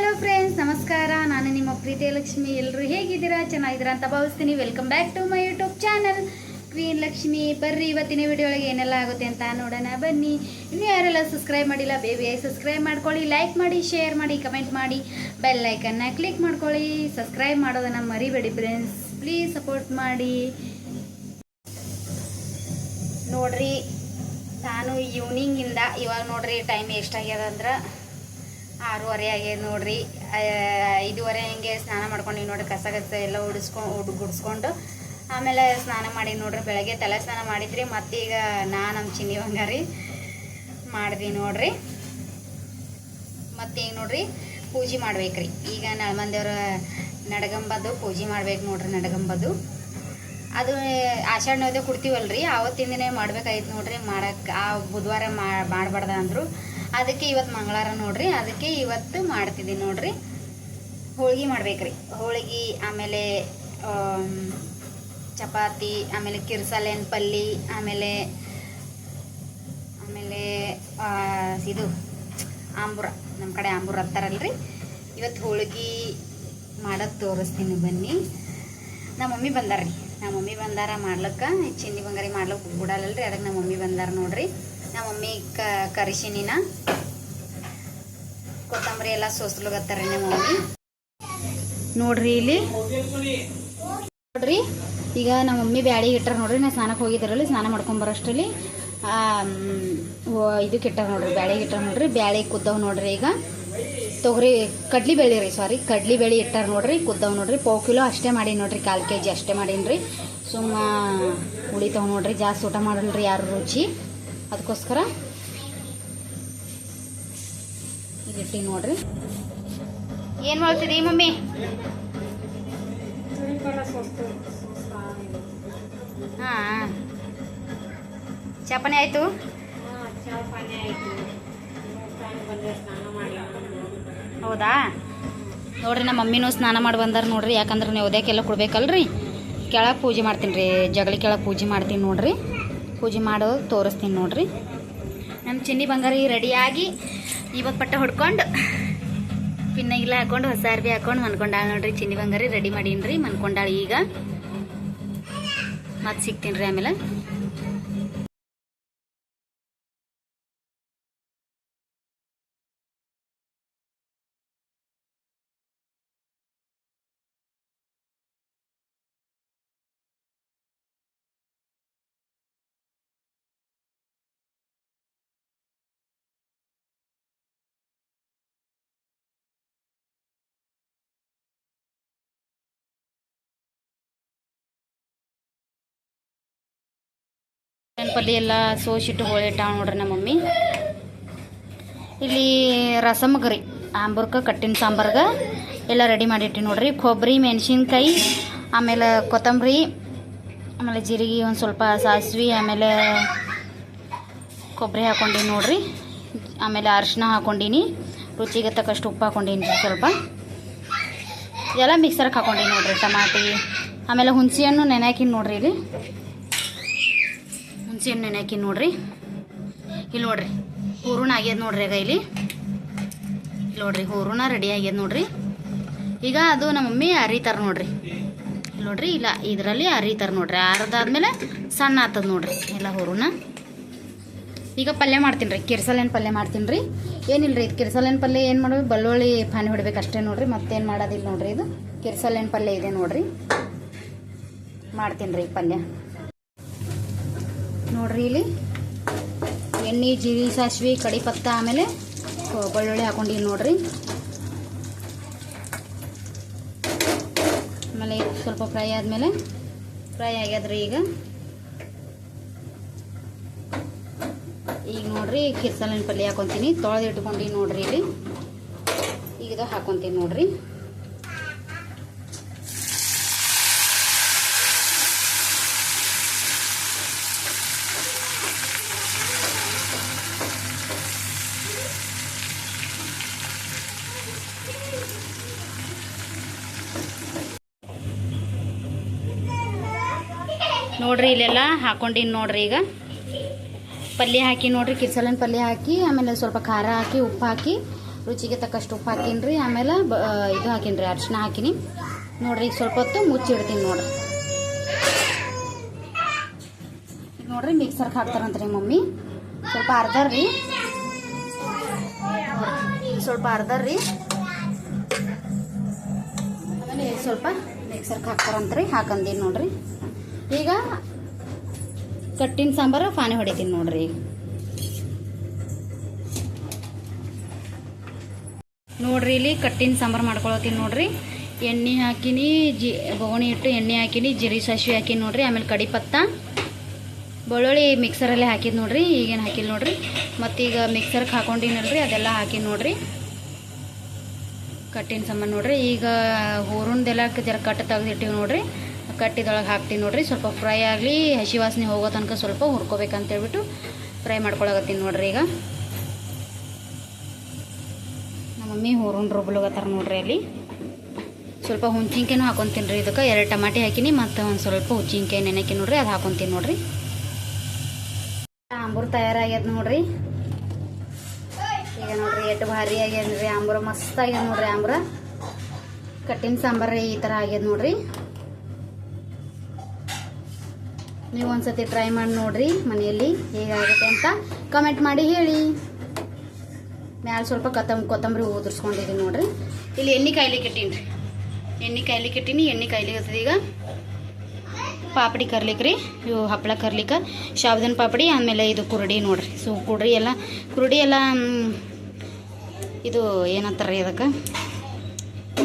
Hello friends ನಮಸ್ಕಾರ. ನಾನು ನಿಮ್ಮ ಪ್ರೀತಿಯ ಲಕ್ಷ್ಮಿ ಎಲ್ಲರೂ ಹೇಗಿದ್ದೀರಾ? ಚೆನ್ನಾಗಿದ್ದೀರಾ ಅಂತ ಭಾವಿಸ್ತೀನಿ. Welcome back to my YouTube channel queen Lakshmi ಬರ್ರಿ ಇವತ್ತಿನ ವಿಡಿಯೋ ಒಳಗೆ ಏನೆಲ್ಲ ಆಗುತ್ತೆ ಅಂತ ನೋಡೋಣ. ಬನ್ನಿ. ಇನ್ನು ಯಾರೆಲ್ಲ ಸಬ್ಸ್ಕ್ರೈಬ್ ಮಾಡಿಲ್ಲ, ಬೇಬಿ ಸಬ್ಸ್ಕ್ರೈಬ್ ಮಾಡ್ಕೊಳ್ಳಿ ಲೈಕ್ ಮಾಡಿ ಶೇರ್ ಮಾಡಿ ಕಮೆಂಟ್ ಮಾಡಿ ಬೆಲ್ ಐಕನ್ನ ಕ್ಲಿಕ್ ಮಾಡ್ಕೊಳ್ಳಿ. ಸಬ್ಸ್ಕ್ರೈಬ್ ಮಾಡೋದನ್ನು ಮರಿಬೇಡಿ ಫ್ರೆಂಡ್ಸ್ ಪ್ಲೀಸ್ ಸಪೋರ್ಟ್ ಮಾಡಿ. ನೋಡ್ರಿ ನಾನು ಈವ್ನಿಂಗಿಂದ ಇವಾಗ ನೋಡ್ರಿ ಟೈಮ್ ಎಷ್ಟಾಗ್ಯದ ಅಂದ್ರೆ ಆರೂವರೆ ಆಗ್ಯದ ನೋಡ್ರಿ. ಐದುವರೆ ಹಿಂಗೆ ಸ್ನಾನ ಮಾಡ್ಕೊಂಡು ನೋಡ್ರಿ. ಕಸ ಕಸ ಎಲ್ಲ ಉಡಿಸ್ಕೊಂಡು ಗುಡಿಸ್ಕೊಂಡು ಆಮೇಲೆ ಸ್ನಾನ ಮಾಡಿ ನೋಡ್ರಿ. ಬೆಳಗ್ಗೆ ತಲೆ ಸ್ನಾನ ಮಾಡಿದ್ರಿ. ಮತ್ತೀಗ ನಾ ನಮ್ಮ ಚಿನ್ನಿ ಬಂಗಾರಿ ಮಾಡಿದ್ವಿ ನೋಡ್ರಿ. ಮತ್ತೀಗ ನೋಡ್ರಿ ಪೂಜೆ ಮಾಡ್ಬೇಕ್ರಿ. ಈಗ ನಳಮಂದೇವ್ರ ನಡಗಂಬದು ಪೂಜೆ ಮಾಡ್ಬೇಕು ನೋಡ್ರಿ ನಡಗಂಬದು ಅದು ಆಷಾಢ ನೋದೇ ಕೊಡ್ತೀವಲ್ರಿ. ಆವತ್ತಿಂದನೇ ದಿನ ಮಾಡ್ಬೇಕಾಯ್ತು ನೋಡ್ರಿ. ಮಾಡಕ್ಕೆ ಆ ಬುಧವಾರ ಮಾಡಬಾರ್ದ ಅಂದರು. ಅದಕ್ಕೆ ಇವತ್ತು ಮಂಗಳಾರ ನೋಡ್ರಿ, ಅದಕ್ಕೆ ಇವತ್ತು ಮಾಡ್ತಿದ್ದೀನಿ ನೋಡ್ರಿ. ಹೋಳಿಗೆ ಮಾಡ್ಬೇಕ್ರಿ. ಹೋಳಿಗೆ ಆಮೇಲೆ ಚಪಾತಿ, ಆಮೇಲೆ ಕಿರ್ಸಾಲೇನ್ ಪಲ್ಲಿ, ಆಮೇಲೆ ಆಮೇಲೆ ಇದು, ಆಂಬೂರ. ನಮ್ಮ ಕಡೆ ಆಂಬೂರ ಅಂತಾರಲ್ರಿ. ಇವತ್ತು ಹೋಳಿಗೆ ಮಾಡೋದು ತೋರಿಸ್ತೀನಿ ಬನ್ನಿ. ನಮ್ಮ ಮಮ್ಮಿ ಬಂದಾರ್ರಿ. ನಮ್ಮ ಮಮ್ಮಿ ಬಂದಾರ ಮಾಡ್ಲಕ್ಕ, ಚಿನ್ನಿ ಬಂಗಾರಿ ಮಾಡ್ಲಿಕ್ಕೆ ಬಿಡಲ್ಲ ರೀ ಅದಕ್ಕೆ ನಮ್ಮ ಮಮ್ಮಿ ಬಂದಾರ ನೋಡ್ರಿ. ನಮ್ಮ ಮಮ್ಮಿ ಕರಿಶಿನಿನ. ಕೊತ್ತಂಬರಿ ಎಲ್ಲ ಸೋಸ್ಲಗತ್ತಾರ ನಮ್ಮ ಮಮ್ಮಿ. ನೋಡ್ರಿ ಇಲ್ಲಿ. ನೋಡ್ರಿ, ಈಗ ನಮ್ಮ ಮಮ್ಮಿ ಬ್ಯಾಡಿಗೆ ಇಟ್ಟಾರ ನೋಡ್ರಿ, ನಾ ಸ್ನಾನಕ್ಕೆ ಹೋಗಿದ್ದಾರಲ್ಲಿ, ಸ್ನಾನ ಮಾಡ್ಕೊಂಬರಷ್ಟಲ್ಲಿ ಇದಕ್ಕೆ ಇಟ್ಟಾರ ನೋಡ್ರಿ, ಬ್ಯಾಳಿಗೆ ಇಟ್ಟಾರ ನೋಡ್ರಿ, ಬ್ಯಾಳೆ ಕುದ್ದವ್ ನೋಡ್ರಿ ಈಗ. ತೊಗರಿ, ಕಡ್ಲಿ ಬೇಳೆ ರೀ ಸಾರಿ ಕಡ್ಲಿ ಬೇಳೆ ಇಟ್ಟಾರ ನೋಡ್ರಿ, ಕುದ್ದವ್ ನೋಡ್ರಿ, ಪಾವು ಕಿಲೋ ಅಷ್ಟೇ ಮಾಡಿ ನೋಡ್ರಿ, ಕಾಲು ಕೆ ಜಿ ಅಷ್ಟೇ ಮಾಡೀನಿ ಸುಮ್ಮ ಉಳಿತಾವ್ ನೋಡ್ರಿ, ಜಾಸ್ತಿ ಊಟ ಮಾಡಲ್ರಿ ಯಾರು ರುಚಿ. ಅದಕ್ಕೋಸ್ಕರ ಇಟ್ಟಿ ನೋಡ್ರಿ. ಏನು ಮಾಡ್ತೀರಿ ಮಮ್ಮಿ? ಹಾಂ ಚಪಾನಿ ಆಯಿತು? ಹೌದಾ? ನೋಡ್ರಿ, ನಮ್ಮ ಮಮ್ಮಿನೂ ಸ್ನಾನ ಮಾಡಿ ಬಂದಾರ ನೋಡ್ರಿ, ಯಾಕಂದ್ರೆ ನೀವು ಉದಯಕ್ಕೆಲ್ಲ ಕೊಡ್ಬೇಕಲ್ರಿ. ಕೆಳಗೆ ಪೂಜೆ ಮಾಡ್ತೀನಿ ರೀ ಜಗಲಿ ಕೆಳಗೆ ಪೂಜೆ ಮಾಡ್ತೀನಿ ನೋಡ್ರಿ. ಪೂಜೆ ಮಾಡೋದು ತೋರಿಸ್ತೀನಿ ನೋಡ್ರಿ. ನಮ್ಮ ಚಿನ್ನಿ ಬಂಗಾರಿ ರೆಡಿಯಾಗಿ ಇವತ್ತು ಪಟ್ಟ ಹೊಡ್ಕೊಂಡು. ಪಿನ್ನಾಗಿಲ್ಲ ಹಾಕೊಂಡು ಹೊಸ ಅರ್ಬಿ ಹಾಕೊಂಡು ಮನ್ಕೊಂಡಾಳ ನೋಡ್ರಿ, ಚಿನ್ನಿ ಬಂಗಾರಿ ರೆಡಿ ಮಾಡೀನಿ ಮನ್ಕೊಂಡಾಳ ಈಗ. ಮತ್ತೆ ಸಿಗ್ತೀನಿ ರೀ ಆಮೇಲೆ. ಪಲ್ಯ ಎಲ್ಲ ಸೋಸಿಟ್ಟು ಹೋಳಿಟ್ಟಾವ ನೋಡ್ರಿ ನಮ್ಮ ಮಮ್ಮಿ. ಇಲ್ಲಿ ರಸಮಗರಿ, ಆಂಬರ್ಕ, ಕಟ್ಟಿನ ಸಾಂಬಾರ್ಗೆ ಎಲ್ಲ ರೆಡಿ ಮಾಡಿಟ್ಟಿ ನೋಡ್ರಿ. ಕೊಬ್ಬರಿ ಮೆಣಸಿನ್ಕಾಯಿ, ಆಮೇಲೆ ಕೊತ್ತಂಬರಿ, ಆಮೇಲೆ ಜೀರಿಗೆ ಒಂದು ಸ್ವಲ್ಪ ಸಾಸಿವೆ, ಆಮೇಲೆ ಕೊಬ್ಬರಿ ಹಾಕ್ಕೊಂಡೀನಿ ನೋಡ್ರಿ. ಆಮೇಲೆ ಅರಿಶಿನ ಹಾಕ್ಕೊಂಡೀನಿ ರುಚಿಗೆ ತಕ್ಕಷ್ಟು ಉಪ್ಪು ಹಾಕ್ಕೊಂಡೀನಿ ಸ್ವಲ್ಪ. ಎಲ್ಲ ಮಿಕ್ಸರ್ಗೆ ಹಾಕ್ಕೊಂಡೀನಿ ನೋಡ್ರಿ, ಟಮಾಟಿ, ಆಮೇಲೆ ಹುಣಸೆ ಹಣ್ಣು ನೆನೆ ಹಾಕಿನಿ ನೋಡ್ರಿ ಇಲ್ಲಿ. ಹುಣಸೆ ಹಣ್ಣು ನೆನೆ ನೋಡ್ರಿ. ಇಲ್ಲಿ ನೋಡ್ರಿ, ಹೂರಣ ಆಗ್ಯದ ನೋಡ್ರಿ ಈಗ ಇಲ್ಲಿ. ಇಲ್ಲಿ ನೋಡ್ರಿ, ಹೂರುಣ ರೆಡಿ ಆಗ್ಯದ ನೋಡ್ರಿ. ಈಗ ಅದು ನಮ್ಮ ಮಮ್ಮಿ ಅರಿತಾರ ನೋಡ್ರಿ. ಇಲ್ಲಿ ನೋಡ್ರಿ, ಇಲ್ಲ, ಇದರಲ್ಲಿ ಅರಿತಾರ ನೋಡ್ರಿ. ಅರ್ದಾದ್ಮೇಲೆ ಸಣ್ಣ ಆತದ ನೋಡ್ರಿ, ಎಲ್ಲ ಹೂರುಣ. ಈಗ ಪಲ್ಯ ಮಾಡ್ತೀನಿ ರೀ, ಕಿರ್ಸಲೇನು ಪಲ್ಯ ಮಾಡ್ತೀನಿ ರೀ. ಏನಿಲ್ಲ ರೀ, ಇದು ಕಿರ್ಸಲೇನು ಪಲ್ಯ ಏನು ಮಾಡೋದು? ಬೆಳ್ಳುಳ್ಳಿ ಫಾನಿ ಹೊಡಿಬೇಕು ಅಷ್ಟೇ ನೋಡ್ರಿ, ಮತ್ತೇನು ಮಾಡೋದಿಲ್ಲ ನೋಡ್ರಿ ಇದು. ಕಿರ್ಸಲೇನು ಪಲ್ಯ ಇದೆ ನೋಡ್ರಿ. ಮಾಡ್ತೀನಿ ರೀ ಪಲ್ಯ. ನೋಡ್ರಿ ಇಲ್ಲಿ. ಎಣ್ಣೆ ಜೀರಿಗೆ ಸಾಸಿವೆ ಕಡಿ ಪತ್ತ ಆಮೇಲೆ ಬೆಳ್ಳುಳ್ಳಿ ಹಾಕೊಂಡಿವಿ ನೋಡ್ರಿ. ಆಮೇಲೆ ಸ್ವಲ್ಪ ಫ್ರೈ ಆದಮೇಲೆ ಫ್ರೈ ಆಗ್ಯಾದ್ರಿ ಈಗ. ಈಗ ನೋಡ್ರಿ ಕಿರ್ಸಲಿನ ಪಲ್ಯ ಹಾಕೊತೀನಿ. ತೊಳೆದು ಇಟ್ಕೊಂಡು ನೋಡ್ರಿ ಇಲ್ಲಿ. ಈಗ ಹಾಕೊತೀನಿ ನೋಡ್ರಿ. ನೋಡ್ರಿ, ಇಲ್ಲೆಲ್ಲ ಹಾಕೊಂಡಿನಿ ನೋಡ್ರಿ ಈಗ. ಪಲ್ಯ ಹಾಕಿ ನೋಡ್ರಿ ಕಿರ್ಸಲನ್ ಪಲ್ಯ ಹಾಕಿ, ಆಮೇಲೆ ಸ್ವಲ್ಪ ಖಾರ ಹಾಕಿ, ಉಪ್ಪು ಹಾಕಿ, ರುಚಿಗೆ ತಕ್ಕಷ್ಟು ಉಪ್ಪು ಹಾಕಿನ್ರಿ, ಆಮೇಲೆ ಇದು ಹಾಕಿನ್ರಿ ಅರ್ಶಿನ ಹಾಕಿನಿ. ನೋಡ್ರಿ, ಈಗ ಸ್ವಲ್ಪ ಹೊತ್ತು ಮುಚ್ಚಿಡ್ತೀನಿ ನೋಡ್ರಿ. ನೋಡ್ರಿ ಮಿಕ್ಸರ್ಗೆ ಹಾಕ್ತಾರಂತ್ರಿ ಮಮ್ಮಿ. ಸ್ವಲ್ಪ ಅರ್ಧರ್ರಿ ಸ್ವಲ್ಪ ಅರ್ಧರ್ರಿ ಆಮೇಲೆ ಈಗ ಸ್ವಲ್ಪ ಮಿಕ್ಸರ್ಗೆ ಹಾಕ್ತಾರಂತ್ರಿ, ಹಾಕಂದೀನಿ ನೋಡ್ರಿ. ಈಗ ಕಟ್ಟಿನ ಸಾಂಬಾರು, ಫಾನೆ ಹೊಡಿತೀನಿ ನೋಡ್ರಿ. ನೋಡ್ರಿ ಇಲ್ಲಿ ಕಟ್ಟಿನ ಸಾಂಬಾರು ಮಾಡ್ಕೊಳತ್ತೀನಿ ನೋಡ್ರಿ. ಎಣ್ಣೆ ಹಾಕಿನಿ, ಜಿ, ಬೊಗಣಿ ಇಟ್ಟು ಎಣ್ಣೆ ಹಾಕಿನಿ, ಜಿರಿ ಸಾಸಿವೆ ಹಾಕಿನಿ ನೋಡ್ರಿ, ಆಮೇಲೆ ಕಡಿ ಪತ್ತ. ಬೆಳ್ಳುಳ್ಳಿ ಮಿಕ್ಸರಲ್ಲಿ ಹಾಕಿದ್ ನೋಡ್ರಿ, ಈಗೇನು ಹಾಕಿಲ್ಲ ನೋಡ್ರಿ. ಮತ್ತೀಗ ಮಿಕ್ಸರ್ಗೆ ಹಾಕೊಂಡಿನಲ್ರಿ, ಅದೆಲ್ಲ ಹಾಕಿ ನೋಡ್ರಿ. ಕಟ್ಟಿನ ಸಾಂಬಾರು ನೋಡ್ರಿ, ಈಗ ಹೂರುಣ್ದೆಲ್ಲ ಜರ ಕಟ್ಟು ತೆಗೆದಿಟ್ಟಿವಿ ನೋಡ್ರಿ. ಕಟ್ಟಿದೊಳಗೆ ಹಾಕ್ತೀನಿ ನೋಡ್ರಿ. ಸ್ವಲ್ಪ ಫ್ರೈ ಆಗಲಿ, ಹಸಿ ವಾಸನೆ ಹೋಗೋ ತನಕ ಸ್ವಲ್ಪ ಹುರ್ಕೋಬೇಕಂತೇಳ್ಬಿಟ್ಟು ಫ್ರೈ ಮಾಡ್ಕೊಳಕತ್ತೀನಿ ನೋಡ್ರಿ ಈಗ. ನಮ್ಮ ಮಮ್ಮಿ ಹೂರುಣ್ ರುಬ್ಲಗತ್ತಾರ ನೋಡ್ರಿ ಅಲ್ಲಿ. ಸ್ವಲ್ಪ ಹುಣ್ಸಿನ್ಕಾಯಿನೂ ಹಾಕೊತೀನಿ ರೀ ಇದಕ್ಕೆ. ಎರಡು ಟಮಾಟಿ ಹಾಕಿನಿ, ಮತ್ತು ಒಂದು ಸ್ವಲ್ಪ ಹುಚ್ಚಿನ್ಕಾಯಿ ನೆನೆಕಿ ನೋಡ್ರಿ, ಅದು ಹಾಕೊತೀನಿ ನೋಡ್ರಿ. ಆಂಬೂರ್ ತಯಾರಾಗ್ಯದ ನೋಡ್ರಿ. ಈಗ ನೋಡ್ರಿ ಎಷ್ಟು ಭಾರಿ ಆಗ್ಯದ ರೀ ಆಂಬೂರ ಮಸ್ತ್ ಆಗ್ಯದ ನೋಡ್ರಿ ಆಂಬೂರ. ಕಟ್ಟಿನ ಸಾಂಬಾರು ಈ ಥರ ಆಗ್ಯದ ನೋಡ್ರಿ. ನೀವು ಒಂದ್ಸತಿ ಟ್ರೈ ಮಾಡಿ ನೋಡ್ರಿ ಮನೆಯಲ್ಲಿ ಹೇಗಾಗುತ್ತೆ ಅಂತ ಕಮೆಂಟ್ ಮಾಡಿ ಹೇಳಿ. ಮ್ಯಾಲೆ ಸ್ವಲ್ಪ ಕೊತ್ತಂಬ ಕೊತ್ತಂಬರಿ ಉದುರ್ಸ್ಕೊಂಡಿದ್ದೀನಿ ನೋಡ್ರಿ. ಇಲ್ಲಿ ಎಣ್ಣೆ ಕಾಯ್ಲಿಕ್ಕೆ ಇಟ್ಟೀನಿ ರೀ. ಎಣ್ಣೆ ಕಾಯ್ಲಿಕ್ಕೆ ಇಟ್ಟೀನಿ ಎಣ್ಣೆ ಕಾಯ್ಲಿಕ್ಕೆ ಈಗ. ಪಾಪಡಿ ಕರ್ಲಿಕ್ಕೆ ರೀ, ಇವು ಹಪ್ಪಳ ಕರ್ಲಿಕ್ಕೆ ಶಾವ್ದನ್ ಪಾಪಡಿ, ಆಮೇಲೆ ಇದು ಕುರುಡಿ ನೋಡ್ರಿ. ಸೊ ಕುರುಡಿ ಎಲ್ಲ ಕುರುಡಿ ಎಲ್ಲ ಇದು ಏನಂತಾರೆ ರೀ ಅದಕ್ಕೆ?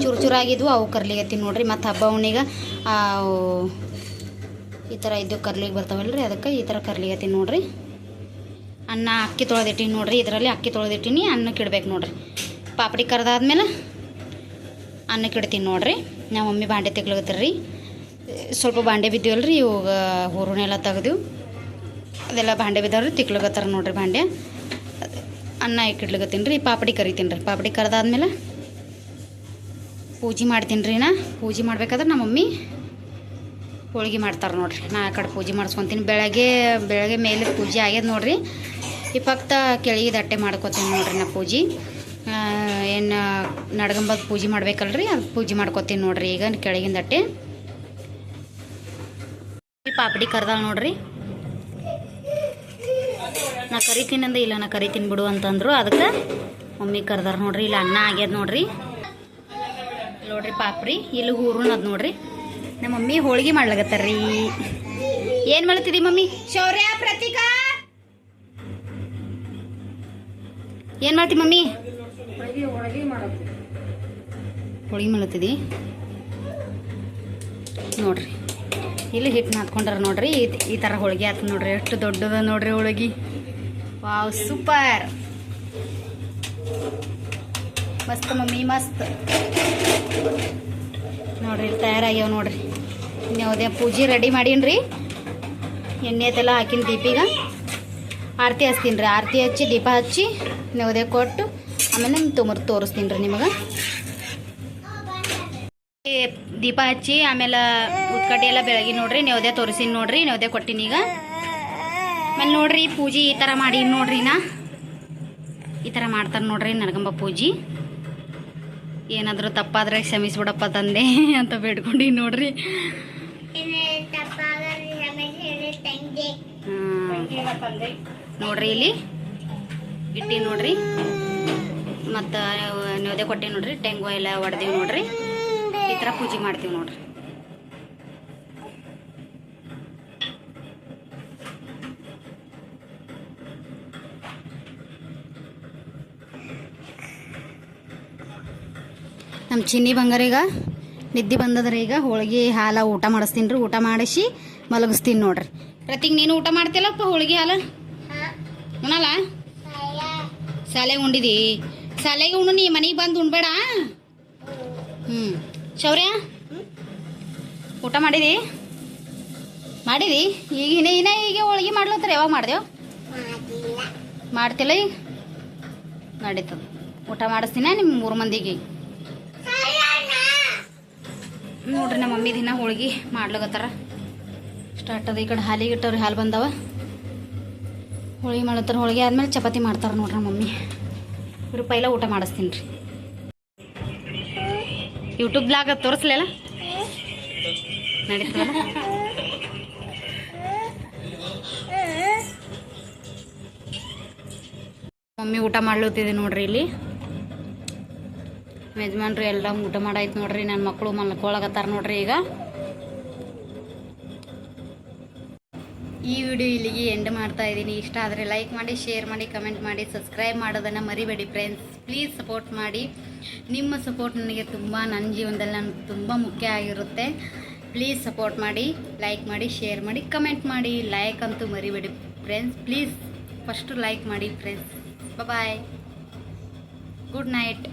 ಚೂರು ಚೂರಾಗಿದ್ವು, ಅವು ಕರ್ಲಿಗತ್ತೀನಿ ನೋಡ್ರಿ. ಮತ್ತು ಹಬ್ಬ ಹುಣ್ಣಿಗೆ ಈ ಥರ ಇದ್ದು ಕರ್ಲಿಗೆ ಬರ್ತಾವಲ್ಲ ರೀ ಅದಕ್ಕೆ ಈ ಥರ ಕರ್ಲಿಗತ್ತೀನಿ ನೋಡಿರಿ. ಅನ್ನ ಅಕ್ಕಿ ತೊಳೆದಿಟ್ಟಿನಿ ನೋಡಿರಿ. ಇದರಲ್ಲಿ ಅಕ್ಕಿ ತೊಳೆದಿಟ್ಟಿನಿ ಅನ್ನಕ್ಕೆ ಇಡ್ಬೇಕು ನೋಡಿರಿ. ಪಾಪಡಿ ಕರೆದಾದ್ಮೇಲೆ ಅನ್ನಕ್ಕೆ ಇಡ್ತೀನಿ ನೋಡಿರಿ. ನಮ್ಮ ಮಮ್ಮಿ ಬಾಂಡೆ ತೆಗ್ಲಗತ್ತೀರಿ ಸ್ವಲ್ಪ ಬಾಂಡೆ ಬಿದ್ದೀವಲ್ರಿ, ಇವಾಗ ಹೂರುನೆಲ್ಲ ತೆಗ್ದು ಅದೆಲ್ಲ ಬಾಂಡೆ ಬಿದ್ದವ್ರಿ ತಿಕ್ಲಗತ್ತಾರ ನೋಡಿರಿ ಬಾಂಡೆ. ಅನ್ನ ಇಕ್ಕಿಡ್ಲಗತ್ತೀನಿ ರೀ, ಪಾಪಡಿ ಕರಿತೀನಿ ರೀ. ಪಾಪಡಿ ಕರೆದಾದ್ಮೇಲೆ ಪೂಜೆ ಮಾಡ್ತೀನಿ ರೀ ನಾ. ಪೂಜೆ ಮಾಡ್ಬೇಕಾದ್ರೆ ನಮ್ಮ ಮಮ್ಮಿ ಹೋಳ್ಗೆ ಮಾಡ್ತಾರೆ ನೋಡ್ರಿ. ನಾ ಆ ಕಡೆ ಪೂಜೆ ಮಾಡಿಸ್ಕೊತೀನಿ. ಬೆಳಗ್ಗೆ ಬೆಳಗ್ಗೆ ಮೇಲೆ ಪೂಜೆ ಆಗ್ಯದ ನೋಡ್ರಿ. ಈ ಪಕ್ತ ಕೆಳಗೆ ದಟ್ಟೆ ಮಾಡ್ಕೊತೀನಿ ನೋಡ್ರಿ ನಾ ಪೂಜೆ. ಏನು, ನಡ್ಗಂಬದ ಪೂಜೆ ಮಾಡ್ಬೇಕಲ್ರಿ? ಅದು ಪೂಜೆ ಮಾಡ್ಕೊತೀನಿ ನೋಡ್ರಿ ಈಗ ಕೆಳಗಿನ ದಟ್ಟೆ ಪಾಪಡಿ ಕರ್ದಾಳ ನೋಡ್ರಿ. ನಾ ಕರಿತೀನಂದ ಇಲ್ಲ, ನಾ ಕರಿತೀನಿ ಬಿಡು ಅಂತಂದ್ರು. ಅದಕ್ಕೆ ಮಮ್ಮಿ ಕರ್ದಾರ ನೋಡ್ರಿ. ಇಲ್ಲ, ಅನ್ನ ಆಗ್ಯದ ನೋಡ್ರಿ. ನೋಡ್ರಿ ಪಾಪ್ರಿ ಇಲ್ಲಿ ಹೂರುಣದ್ ಅದ್ ನೋಡ್ರಿ. ನಮ್ಮ ಮಮ್ಮಿ ಹೋಳಿಗೆ ಮಾಡ್ಲಾಗತ್ತಾರ್ರಿ ಏನ್ ಮಾಡ್ತಿದಿ ಮಮ್ಮಿ? ಶೌರ್ಯ ಪ್ರತೀಕಾ. ಏನ್ ಮಾಡ್ತಿ ಮಮ್ಮಿ? ಹೋಳಿಗೆ ಮಾಡ್ಲತ್ತಿದಿ? ನೋಡ್ರಿ ಇಲ್ಲಿ ಹಿಟ್ಟು ನಾದ್ಕೊಂಡಾರ ನೋಡ್ರಿ ಈ- ತರ ಥರ ಹೋಳಿಗೆ ಆತು ನೋಡ್ರಿ ಎಷ್ಟು ದೊಡ್ಡದ ನೋಡ್ರಿ ಹೋಳಿಗೆ. Wow super. ಮಸ್ತ್ ಮಮ್ಮಿ ಮಸ್ತ್. ನೋಡ್ರಿ ಇಲ್ಲಿ ತಯಾರಾಗ್ಯಾವ ನೋಡ್ರಿ. ಯಾವುದೇ ಪೂಜೆ ರೆಡಿ ಮಾಡೀನಿ ಎಣ್ಣೆ ಅದೆಲ್ಲ ಹಾಕಿನ ದೀಪಿಗೆ. ಆರತಿ ಹಚ್ತೀನಿ ರೀ ಆರತಿ ಹಚ್ಚಿ, ದೀಪ ಹಚ್ಚಿ ನವದೆ ಕೊಟ್ಟು, ಆಮೇಲೆ ನಿಮ್ಗೆ ತೊಮರ್ ತೋರಿಸ್ತೀನಿ ರೀ ನಿಮಗೆ ದೀಪ ಹಚ್ಚಿ, ಆಮೇಲೆ ಉತ್ಕಡ್ಡಿ ಎಲ್ಲ ಬೆಳಗ್ಗೆ ನೋಡ್ರಿ ನವದೆ ತೋರಿಸಿನಿ ನೋಡ್ರಿ ನವದೆ ಕೊಟ್ಟಿನಿ ಈಗ. ಆಮೇಲೆ ನೋಡ್ರಿ ಪೂಜೆ ಈ ಥರ ಮಾಡಿ ನೋಡ್ರಿ ನಾ. ಈ ಥರ ಮಾಡ್ತಾರೆ ನೋಡ್ರಿ ನನಗಂಬ ಪೂಜೆ. ಏನಾದರೂ ತಪ್ಪಾದ್ರೆ ಕ್ಷಮಿಸ್ಬಿಡಪ್ಪ ತಂದೆ ಅಂತ ಬೇಡ್ಕೊಂಡು ನೋಡ್ರಿ. ನೋಡ್ರಿ ಇಲ್ಲಿ. ಇಟ್ಟಿ ನೋಡ್ರಿ. ಮತ್ತು ನೆವದೆ ಕೊಟ್ಟಿ ನೋಡ್ರಿ. ಟೆಂಗು ಎಲ್ಲ ಹೊಡೆದೀವಿ ನೋಡ್ರಿ. ಈ ಥರ ಪೂಜೆ ಮಾಡ್ತೀವಿ ನೋಡ್ರಿ. ನಮ್ಮ ಚಿನ್ನಿ ಬಂಗಾರೀಗ ನಿದ್ದೆ ಬಂದದ್ರಿ ಈಗ. ಹೋಳಿಗೆ ಹಾಲ ಊಟ ಮಾಡಿಸ್ತೀನಿ ರೀ. ಊಟ ಮಾಡಿಸಿ ಮಲಗಿಸ್ತೀನಿ ನೋಡ್ರಿ. ಪ್ರತೀಗ್ ನೀನು ಊಟ ಮಾಡ್ತಿಲ್ಲಪ್ಪ ಹೋಳಿಗೆ ಹಾಲ? ಉಣಲ್ಲ ಶಾಲೆಗೆ ಉಂಡಿದಿ. ಶಾಲೆಗೆ ಉಣ್ಣು ನೀ ಮನೆಗೆ ಬಂದು ಉಣ್ಬೇಡ? ಹ್ಞೂ ಶೌರ್ಯ? ಊಟ ಮಾಡಿದಿ? ಮಾಡಿದಿ? ಈಗ ಇನ್ನ ಇನ್ನ ಈಗ ಹೋಳಿಗೆ ಮಾಡ್ಲತ್ತರ? ಯಾವಾಗ ಮಾಡ್ದೇವು? ಮಾಡ್ತಿಲ್ಲ ಈಗ? ನಡೀತದ. ಊಟ ಮಾಡಿಸ್ತೀನ ನಿಮ್ಮ ಮೂರು ಮಂದಿಗೆ? ನೋಡ್ರಿ ನಮ್ಮ ಮಮ್ಮಿ ದಿನ ಹೋಳಿಗೆ ಮಾಡ್ಲಾಗತ್ತಾರ ಸ್ಟಾರ್ಟ್ ಅದ ಈ ಕಡೆ ಹಾಲಿಗೆ ಇಟ್ಟವ್ರಿ, ಹಾಲು ಬಂದವ. ಹೋಳಿಗೆ ಮಾಡತ್ತಾರ ಹೋಳಿಗೆ ಆದ್ಮೇಲೆ ಚಪಾತಿ ಮಾಡ್ತಾರೆ ನೋಡ್ರಿ ಮಮ್ಮಿ. ಇವ್ರು ಪೈಲ ಊಟ ಮಾಡಿಸ್ತೀನಿ ರೀ ಯೂಟ್ಯೂಬ್ ಬ್ಲಾಗ್ ಅದು ತೋರಿಸ್ಲಿಲ್ಲ ನಡೀತದಲ್ಲ? ಮಮ್ಮಿ ಊಟ ಮಾಡ್ಲತ್ತಿದೆ ನೋಡ್ರಿ ಇಲ್ಲಿ. ಯಜಮಾನ್ರು ಎಲ್ಲ ಊಟ ಮಾಡಾಯ್ತು ನೋಡ್ರಿ ನನ್ನ ಮಕ್ಕಳು ಮಲ್ಕೊಳಗತ್ತಾರ ನೋಡ್ರಿ ಈಗ. ಈ ವಿಡಿಯೋ ಇಲ್ಲಿಗೆ ಎಂಡ್ ಮಾಡ್ತಾ ಇದ್ದೀನಿ. ಇಷ್ಟ ಆದರೆ ಲೈಕ್ ಮಾಡಿ ಶೇರ್ ಮಾಡಿ ಕಮೆಂಟ್ ಮಾಡಿ ಸಬ್ಸ್ಕ್ರೈಬ್ ಮಾಡೋದನ್ನು ಮರಿಬೇಡಿ ಫ್ರೆಂಡ್ಸ್ ಪ್ಲೀಸ್ ಸಪೋರ್ಟ್ ಮಾಡಿ. ನಿಮ್ಮ ಸಪೋರ್ಟ್ ನನಗೆ ತುಂಬ ನನ್ನ ಜೀವನದಲ್ಲಿ ನನಗೆ ತುಂಬ ಮುಖ್ಯ ಆಗಿರುತ್ತೆ. ಪ್ಲೀಸ್ ಸಪೋರ್ಟ್ ಮಾಡಿ ಲೈಕ್ ಮಾಡಿ ಶೇರ್ ಮಾಡಿ ಕಮೆಂಟ್ ಮಾಡಿ. ಲೈಕ್ ಅಂತೂ ಮರಿಬೇಡಿ ಫ್ರೆಂಡ್ಸ್ ಪ್ಲೀಸ್ ಫಸ್ಟು ಲೈಕ್ ಮಾಡಿ ಫ್ರೆಂಡ್ಸ್ ಬಾಯ್ ಗುಡ್ ನೈಟ್